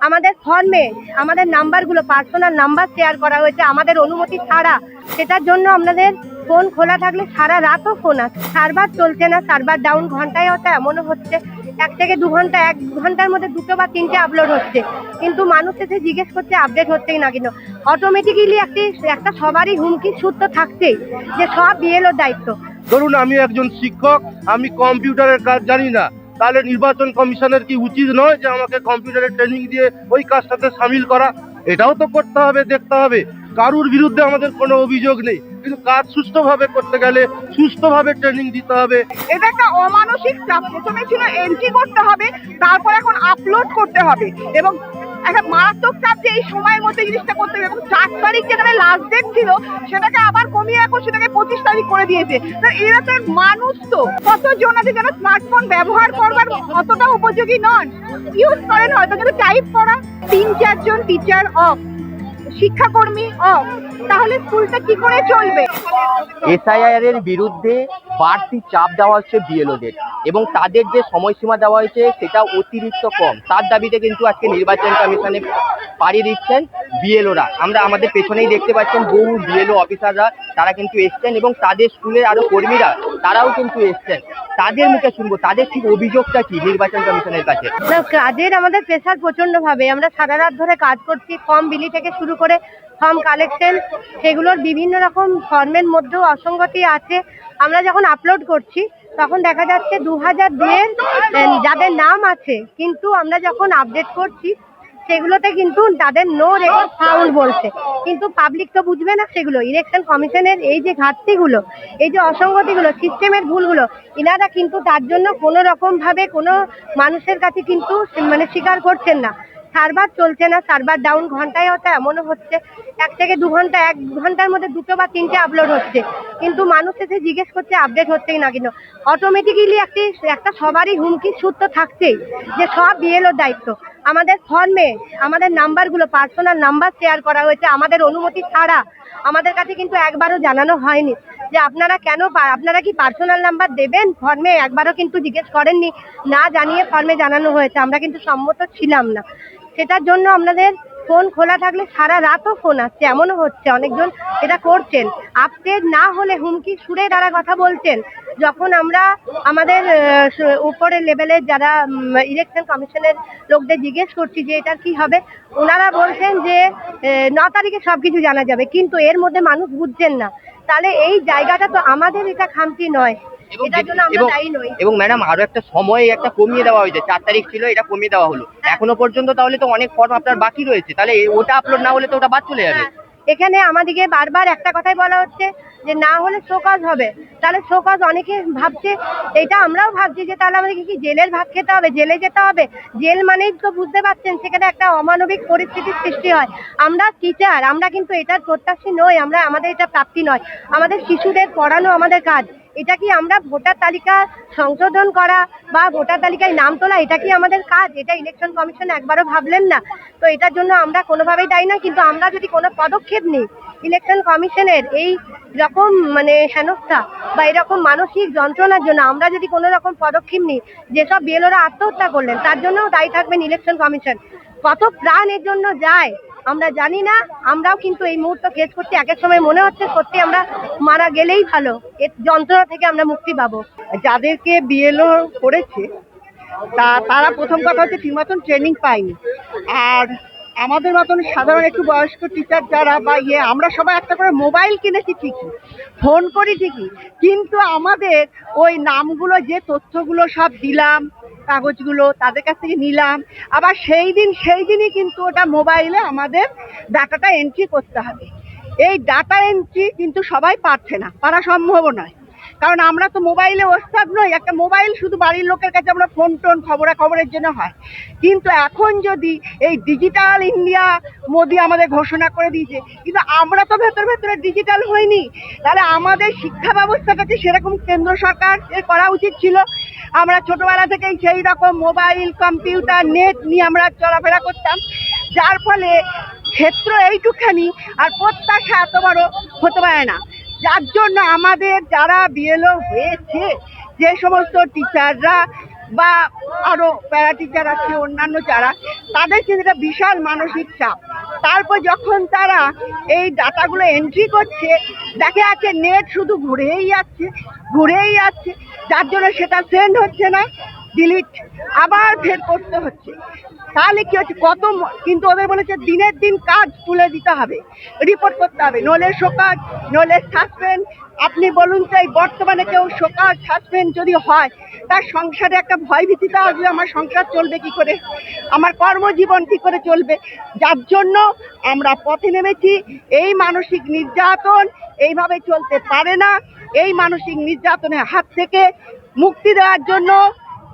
আমাদের ফর্মে আমাদের নাম্বারগুলো পার্সোনাল নাম্বার শেয়ার করা হয়েছে আমাদের অনুমতি ছাড়া। সেটার জন্য আপনাদের ফোন খোলা থাকলে সারা রাতও ফোন আসে সার্ভার চলছে না, সার্ভার ডাউন ঘন্টায় হয়তো এমনও হচ্ছে। এক থেকে দু ঘণ্টা, এক ঘণ্টার মধ্যে দুটো বা তিনটে আপলোড হচ্ছে। কিন্তু মানুষ এসে জিজ্ঞেস করছে আপডেট হচ্ছেই না কিন্তু অটোমেটিক্যালি একটি, একটা সবারই হুমকি সূত্র থাকছেই, যে সব বিএলওর দায়িত্ব। ধরুন আমি একজন শিক্ষক, আমি কম্পিউটারের কাজ জানি না। তাহলে নির্বাচন কমিশনের কি উচিত নয় যে আমাকে কম্পিউটারের ট্রেনিং দিয়ে ওই কাজটাতে সামিল করা? এটাও তো করতে হবে, দেখতে হবে। কারুর বিরুদ্ধে আমাদের কোনো অভিযোগ নেই। কিন্তু কাজ সুস্থভাবে করতে গেলে সুস্থভাবে ট্রেনিং দিতে হবে। এটা একটা অমানসিক চাপ। প্রথমে ছিল এন্ট্রি করতে হবে, তারপর এখন আপলোড করতে হবে। এবং একটা মারাত্মক চাপ যে এই সময়ের মধ্যে জিনিসটা করতে হবে এবং চার তারিখ যেখানে লাস্ট ডেট ছিল, সেটাকে আবার কমিয়ে এখন সেটাকে পঁচিশ তারিখ করে দিয়েছে। এরা তো মানুষ তো। কতজন আছে যারা স্মার্টফোন ব্যবহার করবার অতটা উপযোগী নন। ইউজ করেন হয়তো, কিন্তু টাইপ করা। তিন, চারজন টিচার অফ শিক্ষাকর্মী অফ তাহলে স্কুলটা কি করে চলবে? এসআইআর এর বিরুদ্ধে বাড়তি চাপ দেওয়া হচ্ছে বিএলওদের এবং তাদের যে সময়সীমা দেওয়া হয়েছে সেটা অতিরিক্ত কম। তার দাবিতে কিন্তু আজকে নির্বাচন কমিশনে পাড়ি দিচ্ছেন বিএলওরা। আমরা আমাদের পেছনেই দেখতে পাচ্ছেন বহু বিএলও অফিসাররা, তারা কিন্তু এসছেন এবং তাদের স্কুলের আরও কর্মীরা, তারাও কিন্তু এসছেন। তাদের মুখে শুনব, তাদের ঠিক অভিযোগটা কি নির্বাচন কমিশনের কাছে? কাজের আমাদের প্রেশার প্রচণ্ড ভাবে আমরা সারা রাত ধরে কাজ করছি ফর্ম বিলি থেকে শুরু করে ফর্ম কালেকশন সেগুলোর বিভিন্ন রকম ফর্মের মধ্যেও অসঙ্গতি আছে। আমরা যখন আপলোড করছি, তখন দেখা যাচ্ছে দু হাজার দুয়ের যাদের নাম আছে, কিন্তু আমরা যখন আপডেট করছি সেগুলোতে কিন্তু তাদের নো রেকর্ড ফাউন্ড বলছে। কিন্তু পাবলিক তো বুঝবে না সেগুলো। ইলেকশন কমিশনের এই যে ঘাটতিগুলো, এই যে অসঙ্গতিগুলো সিস্টেমের ভুলগুলো, ইনারা কিন্তু তার জন্য কোনো রকম ভাবে কোনো মানুষের কাছে কিন্তু মানে স্বীকার করছেন না। সার্ভার চলছে না, সার্ভার ডাউন ঘন্টায় হয়তো এমনও হচ্ছে। এক থেকে দু ঘণ্টা, এক ঘণ্টার মধ্যে দুটো বা তিনটে আপলোড হচ্ছে। কিন্তু মানুষ এসে জিজ্ঞেস করছে আপডেট হচ্ছেই না কিন্তু। অটোমেটিক্যালি একটি, একটা সবারই হুমকি সুর তো থাকছেই, যে সব বিএলওর দায়িত্ব। আমাদের ফর্মে আমাদের নাম্বারগুলো পার্সোনাল নাম্বার শেয়ার করা হয়েছে, আমাদের অনুমতি ছাড়া। আমাদের কাছে কিন্তু একবারও জানানো হয়নি। যে আপনারা কেন আপনারা কি পার্সোনাল নাম্বার দেবেন ফর্মে একবারও কিন্তু জিজ্ঞেস করেননি। না জানিয়ে ফর্মে জানানো হয়েছে। আমরা কিন্তু সম্মত ছিলাম না। সেটার জন্য আপনাদের ফোন খোলা থাকলে সারা রাতও ফোন আসছে, এমনও হচ্ছে। অনেকজন এটা করছেন। আপডেট না হলে হুমকি সুরে তারা কথা বলছেন। যখন আমরা আমাদের উপরের লেভেলের যারা ইলেকশন কমিশনের লোকদের জিজ্ঞেস করছি যে এটা কি হবে, ওনারা বলছেন যে ন তারিখে সব কিছু জানা যাবে। কিন্তু এর মধ্যে মানুষ বুঝছেন না। তাহলে এই জায়গাটা তো আমাদের এটা খামতি নয়। এবং ম্যাডাম আরও একটা সময় একটা কমিয়ে দেওয়া হয়েছে। চার তারিখ ছিল এটা কমিয়ে দেওয়া হলো। এখনও পর্যন্ত তাহলে তো অনেক ফর্ম আপনার বাকি রয়েছে। তাহলে ওটা আপলোড না হলে তো ওটা বাদ চলে যাবে। হ্যাঁ, এখানে আমাদেরকে বারবার একটা কথাই বলা হচ্ছে যে না হলে শোকাজ হবে। তাহলে শোকাজ অনেকে ভাবছে এটা আমরাও ভাবছি যে তাহলে আমাদেরকে কি জেলের ভাত খেতে হবে জেলে যেতে হবে? জেল মানেই তো বুঝতে পারছেন সেখানে একটা অমানবিক পরিস্থিতির সৃষ্টি হয়। আমরা টিচার আমরা কিন্তু এটার প্রত্যাশী নই আমরা আমাদের এটা প্রাপ্তি নয়। আমাদের শিশুদের পড়ানো আমাদের কাজ। এটা কি আমরা ভোটার তালিকা সংশোধন করা বা ভোটার তালিকায় নাম তোলা, এটা কি আমাদের কাজ? এটা ইলেকশন কমিশন একবারও ভাবলেন না। তো এটার জন্য আমরা কোনোভাবেই দায়ী না কিন্তু আমরা যদি কোনো পদক্ষেপ নিই ইলেকশন কমিশনের এই রকম মানে হেনস্থা বা এরকম মানসিক যন্ত্রণার জন্য আমরা যদি কোনো রকম পদক্ষেপ নিই, যেসব বিএলওরা আত্মহত্যা করলেন, তার জন্যও দায়ী থাকবেন ইলেকশন কমিশন কত প্রাণ এর জন্য যায় আমরা জানি না, আমরাও কিন্তু এই মুহূর্ত ফেস করছি। এক সময় মনে হচ্ছে সত্যি আমরা মারা গেলেই ভালো। এর যন্ত্রণা থেকে আমরা মুক্তি পাবো। যাদেরকে বিএলও করেছে, তা, তারা প্রথম কথা হচ্ছে ঠিক মতন ট্রেনিং পায়নি। আর আমাদের মতন সাধারণ একটু বয়স্ক টিচার যারা বা ইয়ে আমরা সবাই একটা করে মোবাইল কিনেছি ঠিকই ফোন করি ঠিকই, কিন্তু আমাদের ওই নামগুলো যে তথ্যগুলো সব দিলাম, কাগজগুলো তাদের কাছ থেকে নিলাম, আবার সেই দিন, সেই দিনই কিন্তু ওটা মোবাইলে আমাদের ডাটাটা এন্ট্রি করতে হবে। এই ডাটা এন্ট্রি কিন্তু সবাই পারছে না, পারা সম্ভব নয়। কারণ আমরা তো মোবাইলে ওস্তাদ নই, একটা মোবাইল শুধু বাড়ির লোকের কাছে আমরা ফোন টোন খবরা খবরের জন্য হয়। কিন্তু এখন যদি এই ডিজিটাল ইন্ডিয়া মোদি আমাদের ঘোষণা করে দিয়েছে, কিন্তু আমরা তো ভেতর ভেতরে ডিজিটাল হইনি। তাহলে আমাদের শিক্ষা ব্যবস্থাটাকে সেরকম কেন্দ্র সরকার করা উচিত ছিল? আমরা ছোটবেলা থেকেই সেই রকম মোবাইল, কম্পিউটার, নেট নিয়ে আমরা চলাফেরা করতাম। যার ফলে ক্ষেত্র এইটুখানি আর প্রত্যাশা এত বড় হতে পারে না। যার জন্য আমাদের যারা বিএলও হয়েছে, যে সমস্ত টিচাররা বা আরও প্যারা টিচার আছে, অন্যান্য যারা তাদের কিন্তু একটা বিশাল মানসিক চাপ। তারপর যখন তারা এই ডাটাগুলো এন্ট্রি করছে, দেখে আছে নেট শুধু ঘুরেই যাচ্ছে ঘুরেই যাচ্ছে, যার জন্য সেটা সেন্ড হচ্ছে না। ডিলিট আবার ফের করতে হচ্ছে। তাহলে কি হচ্ছে? কত কিন্তু ওদের বলেছে দিনের দিন কাজ তুলে দিতে হবে রিপোর্ট করতে হবে নলে শোকাজ নলে সাসপেন্ড আপনি বলুন তো, এই বর্তমানে কেউ শোকাজ সাসপেন্ড যদি হয়, তার সংসারে একটা ভয় ভীতিতে আসবে, আমার সংসার চলবে কি করে? আমার কর্মজীবন কি করে চলবে? যার জন্য আমরা পথে নেমেছি, এই মানসিক নির্যাতন এইভাবে চলতে পারে না, এই মানসিক নির্যাতনের হাত থেকে মুক্তি দেওয়ার জন্য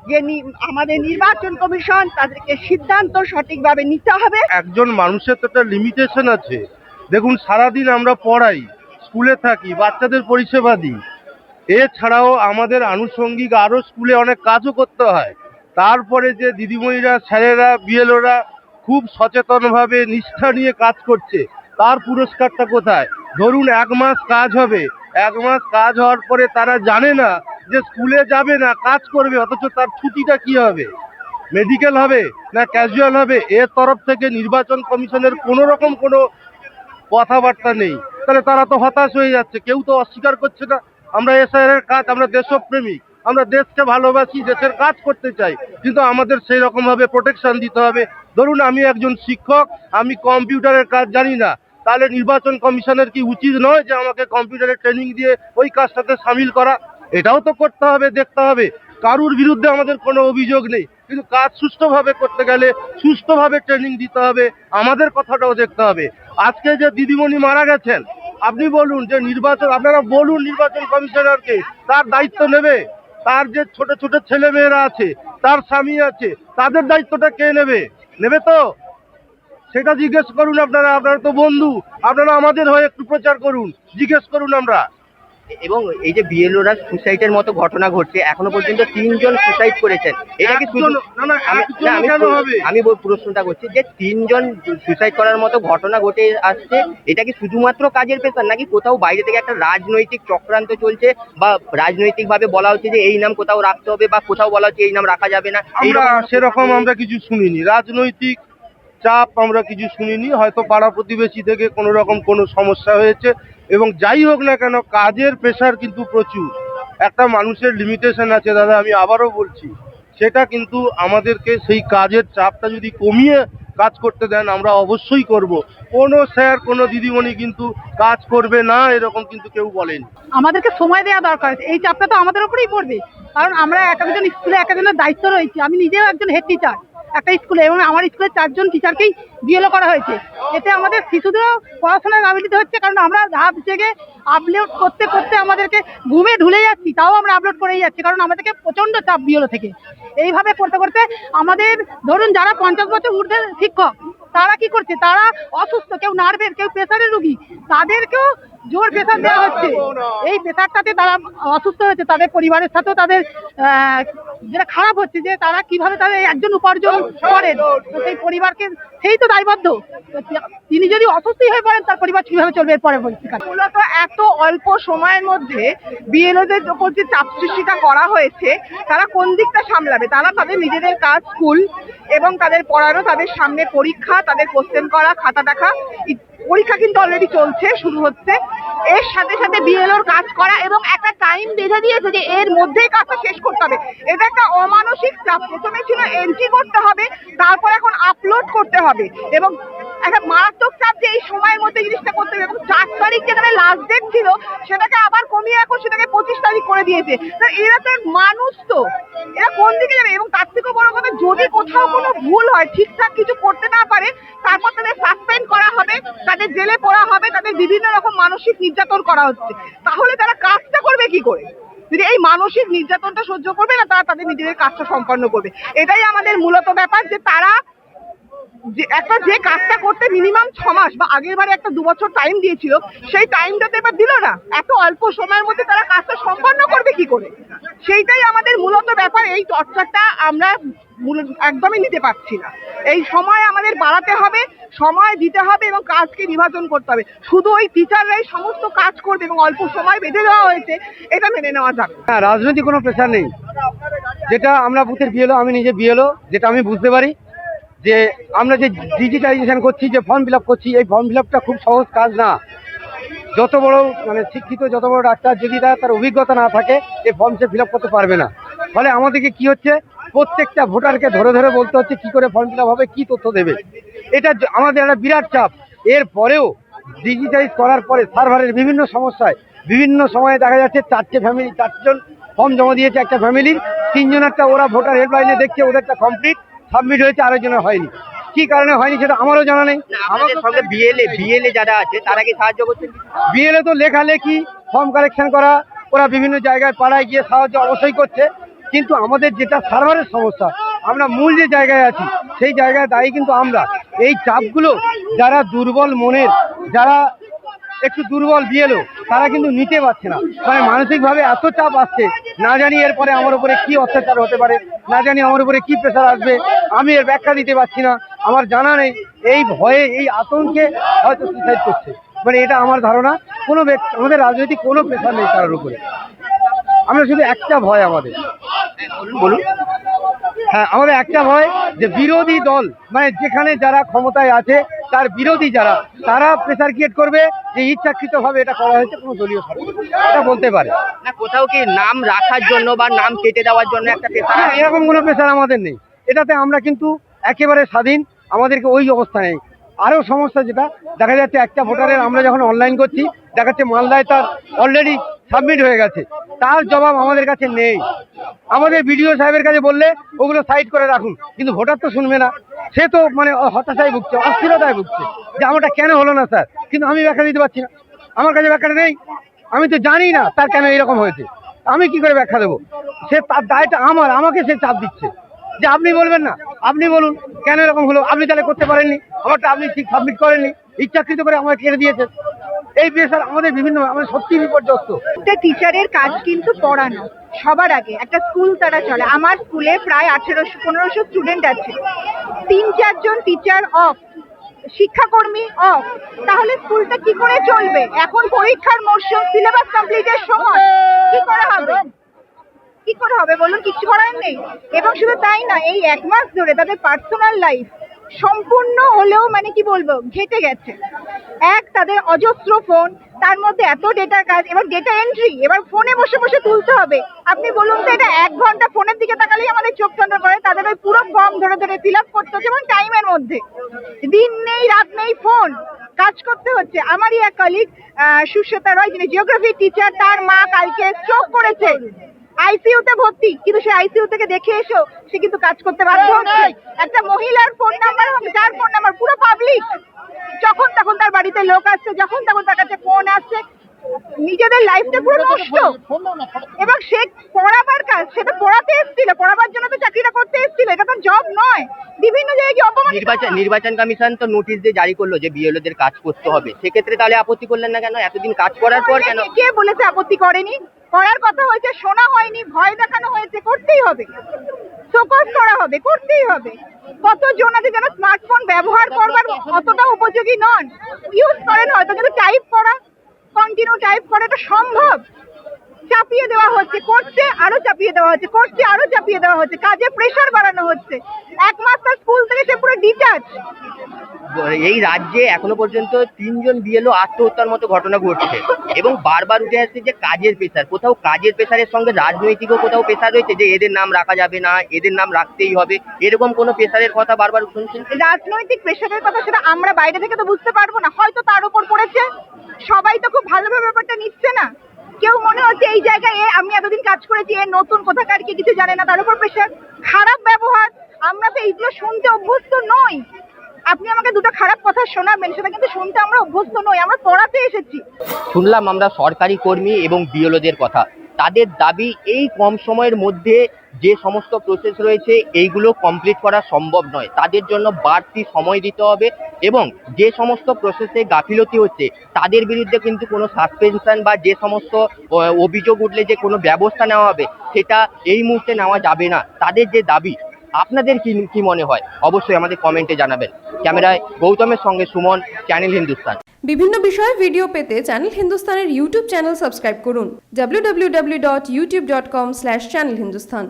যে আমাদের নির্বাচন কমিশন তাদেরকে সিদ্ধান্ত সঠিকভাবে নিতে হবে। একজন মানুষের তো একটা লিমিটেশন আছে। দেখুন, সারাদিন আমরা পড়াই, স্কুলে থাকি, বাচ্চাদের পরিষেবা দিই। এছাড়াও আমাদের আনুষঙ্গিক আরও স্কুলে অনেক কাজও করতে হয়। তারপরে যে দিদিমণিরা, স্যারেরা, বিএলওরা খুব সচেতনভাবে নিষ্ঠা নিয়ে কাজ করছে, তার পুরস্কারটা কোথায়? ধরুন, এক মাস কাজ হবে। এক মাস কাজ হওয়ার পরে তারা জানে না যে স্কুলে যাবে না, কাজ করবে, অথচ তার ছুটিটা কি হবে? মেডিকেল হবে না ক্যাজুয়াল হবে? এর তরফ থেকে নির্বাচন কমিশনের কোনো রকম কোনো কথাবার্তা নেই। তাহলে তারা তো হতাশ হয়ে যাচ্ছে, কেউ তো অস্বীকার করছে না। আমরা এসআইআর এর কাজ, আমরা দেশপ্রেমিক, আমরা দেশকে ভালোবাসি, দেশের কাজ করতে চাই, কিন্তু আমাদের সেই রকমভাবে প্রোটেকশন দিতে হবে। ধরুন আমি একজন শিক্ষক, আমি কম্পিউটারের কাজ জানি না, তাহলে নির্বাচন কমিশনের কি উচিত নয় যে আমাকে কম্পিউটারের ট্রেনিং দিয়ে ওই কাজটাতে সামিল করা? এটাও তো করতে হবে, দেখতে হবে। কারুর বিরুদ্ধে আমাদের কোনো অভিযোগ নেই। কিন্তু কাজ সুষ্ঠুভাবে করতে গেলে সুষ্ঠুভাবে ট্রেনিং দিতে হবে, আমাদের কথাটাও দেখতে হবে। আজকে যে দিদিমণি মারা গেছেন, আপনি বলুন যে নির্বাচন, আপনারা বলুন নির্বাচন কমিশনারকে, তার দায়িত্ব নেবে? তার যে ছোট ছোট ছেলে মেয়েরা আছে, তার স্বামী আছে, তাদের দায়িত্বটা কে নেবে? নেবে তো? সেটা জিজ্ঞেস করুন আপনারা আপনারা তো বন্ধু। আপনারা আমাদের হয়ে একটু প্রচার করুন। জিজ্ঞেস করুন আমরা। এবং এই যে বিএলওরা সুসাইডের মতো ঘটনা ঘটছে এখনও পর্যন্ত তিনজন সুসাইড করেছেন। এটা কি শুধু আমি- প্রশ্নটা করছি যে তিনজন সুসাইড করার মতো ঘটনা ঘটে আসছে এটা কি শুধুমাত্র কাজের পেশার নাকি কোথাও বাইরে থেকে একটা রাজনৈতিক চক্রান্ত চলছে বা রাজনৈতিক ভাবে বলা হচ্ছে যে এই নাম কোথাও রাখতে হবে বা কোথাও বলা হচ্ছে এই নাম রাখা যাবে না? আমরা সেরকম আমরা কিছু শুনিনি। রাজনৈতিক চাপ আমরা কিছু শুনিনি হয়তো পাড়া প্রতিবেশী থেকে কোনো রকম কোনো সমস্যা হয়েছে এবং যাই হোক না কেন, কাজের প্রেশার কিন্তু প্রচুর। একটা মানুষের লিমিটেশন আছে দাদা, আমি আবারও বলছি। সেটা কিন্তু আমাদেরকে সেই কাজের চাপটা যদি কমিয়ে কাজ করতে দেন, আমরা অবশ্যই করব। কোনো স্যার কোনো দিদিমণি কিন্তু কাজ করবে না, এরকম কিন্তু কেউ বলেনি। আমাদেরকে সময় দেওয়া দরকার। এই চাপটা তো আমাদের উপরেই পড়বে। কারণ আমরা এক একজন স্কুলে এক একজনের দায়িত্ব রয়েছে। আমি নিজেও একজন হেড টিচার একটা স্কুলে এবং আমার স্কুলে চারজন টিচারকেই বিএলও করা হয়েছে। এতে আমাদের শিশুদেরও পড়াশোনায় নামিলিত হচ্ছে, কারণ আমরা রাত জেগে আপলোড করতে করতে আমাদেরকে ঘুমে ঢুলে যাচ্ছি, তাও আমরা আপলোড করেই যাচ্ছি, কারণ আমাদেরকে প্রচণ্ড চাপ বিএলও থেকে। এইভাবে করতে করতে আমাদের, ধরুন যারা পঞ্চাশ বছর ঊর্ধ্বে শিক্ষক তারা কি করছে? তারা অসুস্থ, কেউ নার্ভের, কেউ প্রেশারের রুগী। তাদেরকেও জোর প্রেসার দেওয়া হচ্ছে। এই প্রেশারটাতে তারা অসুস্থ হয়েছে। তাদের পরিবারের সাথেও তাদের যেটা খারাপ হচ্ছে যে তারা কীভাবে তাদের একজন উপার্জন করেন? তো সেই পরিবারকে সেই তো দায়বদ্ধ। তিনি যদি অসুস্থ হয়ে পড়েন, তার পরিবার কীভাবে চলবে এরপরে মূলত এত অল্প সময়ের মধ্যে বিএলওদের উপর যে চাপ সৃষ্টিটা করা হয়েছে, তারা কোন দিকটা সামলাবে? তারা তাদের নিজেদের কাজ, স্কুল এবং তাদের পড়ানো, তাদের সামনে পরীক্ষা, তাদের কোশ্চেন করা, খাতা দেখা পরীক্ষা কিন্তু অলরেডি চলছে, শুরু হচ্ছে। এর সাথে সাথে বিএলওর কাজ করা এবং একটা টাইম বেঁধে দিয়েছে যে এর মধ্যেই কাজটা শেষ করতে হবে। এটা একটা অমানসিক চাপ। প্রথমে ছিল এন্ট্রি করতে হবে, তারপর এখন আপলোড করতে হবে। এবং একটা মারাত্মক চাপ যে এই সময়ের মধ্যে জিনিসটা করতে হবে। এবং চার তারিখ যেখানে লাস্ট ডেট ছিল, সেটাকে আবার কমিয়ে এখন সেটাকে পঁচিশ তারিখ করে দিয়েছে। এরা তো মানুষ তো। এরা কোন দিকে যাবে? এবং তার থেকেও বড় কথা, যদি কোথাও কোনো ভুল হয়, ঠিকঠাক কিছু করতে না পারে, তারপর তাদের সাসপেন্ড করা হবে, তাদের জেলে পড়া হবে, তাদের বিভিন্ন রকম মানসিক নির্যাতন করা হচ্ছে। তাহলে তারা কাজটা করবে কি করে? যদি এই মানসিক নির্যাতনটা সহ্য করবে না, তারা তাদের নিজেদের কাজটা সম্পন্ন করবে। এটাই আমাদের মূলত ব্যাপার যে তারা যে একটা যে কাজটা করতে মিনিমাম ছ মাস বা আগের বারে একটা দু বছর টাইম দিয়েছিল, সেই টাইমটাতে এবার দিল না। এত অল্প সময়ের মধ্যে তারা কাজটা সম্পন্ন করবে কি করে? সেইটাই আমাদের মূলত ব্যাপার। এই টর্চারটা আমরা একদমই নিতে পারছি না। এই সময় আমাদের বাড়াতে হবে, সময় দিতে হবে এবং কাজকে বিভাজন করতে হবে। শুধু ওই টিচাররাই সমস্ত কাজ করবে এবং অল্প সময় বেঁধে দেওয়া হয়েছে, এটা মেনে নেওয়া যাবে। না রাজনৈতিক কোনো প্রেশার নেই। যেটা আমরা বুথের বিএলও আমি নিজে বিএলও যেটা আমি বুঝতে পারি যে আমরা যে ডিজিটাইজেশন করছি, যে ফর্ম ফিল করছি, এই ফর্ম ফিল খুব সহজ কাজ না। যত বড় মানে শিক্ষিত, যত বড় ডাক্তার, যদি তার অভিজ্ঞতা না থাকে এই ফর্ম সে ফিল করতে পারবে না। ফলে আমাদেরকে কি হচ্ছে, প্রত্যেকটা ভোটারকে ধরে ধরে বলতে হচ্ছে, কি করে ফর্ম ফিল হবে, কি তথ্য দেবে। এটা আমাদের একটা বিরাট চাপ। এর পরেও ডিজিটাইজ করার পরে সার্ভারের বিভিন্ন সমস্যায়, বিভিন্ন সময়ে দেখা যাচ্ছে চারটে ফ্যামিলি চারজন ফর্ম জমা দিয়েছে একটা ফ্যামিলির তিনজনেরটা ওরা ভোটার হেল্পলাইনে দেখছে, ওদেরটা কমপ্লিট সাবমিট হয়েছে আরেকজনের হয়নি। কি কারণে হয়নি সেটা আমারও জানা নেই। আমাদের সঙ্গে বিএলএ বিএলএ যারা আছে তারা কি সাহায্য করছেন? বিএলএ তো লেখালেখি ফর্ম কালেকশন করা ওরা বিভিন্ন জায়গায় পাড়ায় গিয়ে সাহায্য অবশ্যই করছে। কিন্তু আমাদের যেটা সার্ভারের সমস্যা আমরা মূল যে জায়গায় আছি সেই জায়গায় দায়ী কিন্তু আমরা। এই চাপগুলো যারা দুর্বল মনের যারা একটু দুর্বল বিএলও তারা কিন্তু নিতে পারছে না। মানে মানসিকভাবে এত চাপ আসছে না জানি এরপরে আমার উপরে কি অত্যাচার হতে পারে না জানি আমার উপরে কি প্রেশার আসবে। আমি এর ব্যাখ্যা দিতে পারছি না। আমার জানা নেই। এই ভয়ে এই আতঙ্কে হয়তো সুসাইড করছে। মানে এটা আমার ধারণা। কোনো ব্যক্তি আমাদের রাজনৈতিক কোনো প্রেশার নেই তার উপরে। আমরা শুধু একটা ভয় আমাদের। বলুন। হ্যাঁ আমাদের একটা ভয় যে বিরোধী দল মানে যেখানে যারা ক্ষমতায় আছে তার বিরোধী যারা তারা প্রেসার ক্রিয়েট করবে যে ইচ্ছাকৃতভাবে এটা করা হয়েছে কোনো দলীয় সরকার। এটা বলতে পারে। না কোথাও কি নাম রাখার জন্য বা নাম কেটে দেওয়ার জন্য একটা পেশা না, এরকম কোনো প্রেশার আমাদের নেই। এটাতে আমরা কিন্তু একেবারে স্বাধীন, আমাদেরকে ওই অবস্থা নেই। আরও সমস্যা যেটা, দেখা যাচ্ছে একটা ভোটারের আমরা যখন অনলাইন করছি দেখাচ্ছে মালদায় তার অলরেডি সাবমিট হয়ে গেছে। তার জবাব আমাদের কাছে নেই। আমাদের বিডিও সাহেবের কাছে বললে ওগুলো সাইড করে রাখুন, কিন্তু ভোটার তো শুনবে না। সে তো মানে হতাশায় ভুগছে, অস্থিরতায় ভুগছে যে আমারটা কেন হলো না, স্যার? কিন্তু আমি ব্যাখ্যা দিতে পারছি না। আমার কাছে ব্যাখ্যাটা নেই। আমি তো জানি না তার কেন এরকম হয়েছে। আমি কি করে ব্যাখ্যা দেবো? সে তার দায়টা আমার, আমাকে সে চাপ দিচ্ছে। যে আপনি বলবেন না, আপনি বলুন, কেন এরকম হলো? আপনি তাহলে করতে পারেননি। আমারটা আপনি ঠিক সাবমিট করেননি। ইচ্ছাকৃত করে আমাকে কেড়ে দিয়েছেন। এই প্রেশার আমাদের বিভিন্ন আমাদের সত্যি বিপর্যস্ত। একটা টিচারের কাজ কিন্তু পড়ানো, সবার আগে। একটা স্কুল তারা চলে। আমার স্কুলে প্রায় আঠেরোশো, পনেরোশো স্টুডেন্ট আছে। তিন, চারজন টিচার অফ শিক্ষাকর্মী অফ তাহলে স্কুলটা কি করে চলবে? এখন পরীক্ষার মরশুম সিলেবাস কমপ্লিটের সময়। কি করা হবে? কি করে হবে বলুন কিছু করার নেই। এবং শুধু তাই না, এই এক মাস ধরে তাদের পার্সোনাল লাইফ সম্পূর্ণ হলেও মানে কি বলব, ঘেটে গেছে। এক, তাদের অজস্র ফোন তার মধ্যে এত ডেটার কাজ, এবার ডেটা এন্ট্রি এবার ফোনে বসে বসে তুলতে হবে। আপনি বলুন তো, এটা এক ঘণ্টা ফোনের দিকে তাকালেই আমাদের চোখ চন্দ্র করে, তাদের ওই পুরো ফর্ম ধরে ধরে ফিল আপ করতে হচ্ছে এবং টাইমের মধ্যে। দিন নেই, রাত নেই ফোন কাজ করতে হচ্ছে। আমারই এক কলিগ সুশ্রতা রয়, যিনি জিওগ্রাফির টিচার তার মা কালকে স্ট্রোক করেছে। আইসিইউ তে ভর্তি কিন্তু সে আইসিইউ থেকে দেখে এসো সে কিন্তু কাজ করতে বাধ্য হচ্ছে। একটা মহিলার ফোন নাম্বার হবে যার ফোন নাম্বার পুরো পাবলিক যখন তখন তার বাড়িতে লোক আসছে যখন তখন তার কাছে ফোন আসছে নিজেদের লাইফটা পুরো নষ্ট। এবং সে পড়াবার কাজ সেটা পড়াতে এসেছিল পড়াবার জন্য তো চাকরিটা করতে এসেছিল এটা তো জব নয়। বিভিন্ন জায়গায় গিয়ে অপমানিত নির্বাচন নির্বাচন কমিশন তো নোটিশ দিয়ে জারি করল যে বিএলওদের কাজ করতে হবে। সেক্ষেত্রে তাহলে আপত্তি করলেন না কেন? এতদিন কাজ করার পর কেন? কে বলেছে আপত্তি করেনি? করার কথা হয়েছে শোনা হয়নি ভয় দেখানো হয়েছে করতেই হবে। শোকজ করা হবে করতেই হবে। কতজন আছে যারা স্মার্টফোন ব্যবহার করবার অতটা উপযোগী নন? ইউজ করেন হয়তো কিন্তু টাইপ করা। কন্টিনিউ টাইপ করাটা সম্ভব? চাপিয়ে দেওয়া হচ্ছে করছে আরও চাপিয়ে দেওয়া হচ্ছে করছে আরও চাপিয়ে দেওয়া হচ্ছে কাজে প্রেশার বাড়ানো হচ্ছে। এক মাস তার স্কুল থেকে সে পুরো ডিটাচ এই রাজ্যে এখনও পর্যন্ত তিনজন বিএলও আত্মহত্যার মতো ঘটনা ঘটছে এবং বারবার উঠে আসছে যে কাজের পেশার কোথাও কাজের পেশারের সঙ্গে রাজনৈতিকও কোথাও পেশার রয়েছে যে এদের নাম রাখা যাবে না এদের নাম রাখতেই হবে এরকম কোনো পেশারের কথা বারবার শুনছেন? রাজনৈতিক প্রেশারের কথা সেটা আমরা বাইরে থেকে তো বুঝতে পারব না হয়তো তার উপর পড়েছে। সবাই তো খুব ভালোভাবে ব্যাপারটা নিচ্ছে না। কেউ মনে হচ্ছে এই জায়গায় আমি এতদিন কাজ করেছি, এ নতুন কোথাকার কি কিছু জানে না, তার উপর প্রেশার খারাপ ব্যবহার। আমরা তো এইগুলো শুনতে অভ্যস্ত নই। আপনি আমাকে দুটো খারাপ কথা শোনাবেন, সেটা কিন্তু শুনতে আমরা অভ্যস্ত নই, আমরা পড়াতে এসেছি। শুনলাম আমরা সরকারি কর্মী এবং বিএলওদের কথা। তাদের দাবি এই কম সময়ের মধ্যে যে সমস্ত প্রসেস রয়েছে, এইগুলো কমপ্লিট করা সম্ভব নয়। তাদের জন্য বাড়তি সময় দিতে হবে এবং যে সমস্ত প্রসেসে গাফিলতি হচ্ছে, তাদের বিরুদ্ধে কিন্তু কোনো সাসপেনশন বা যে সমস্ত অভিযোগ উঠলে যে কোনো ব্যবস্থা নেওয়া হবে, সেটা এই মুহূর্তে নেওয়া যাবে না। তাদের যে দাবি, আপনাদের কি কি মনে হয়? অবশ্যই আমাদের কমেন্টে জানাবেন। ক্যামেরায় গৌতমের সঙ্গে সুমন চ্যানেল হিন্দুস্তান বিভিন্ন বিষয়ে ভিডিও পেতে চ্যানেল হিন্দুস্তানের ইউটিউব চ্যানেল সাবস্ক্রাইব করুন। www.youtube.com/channelhindustan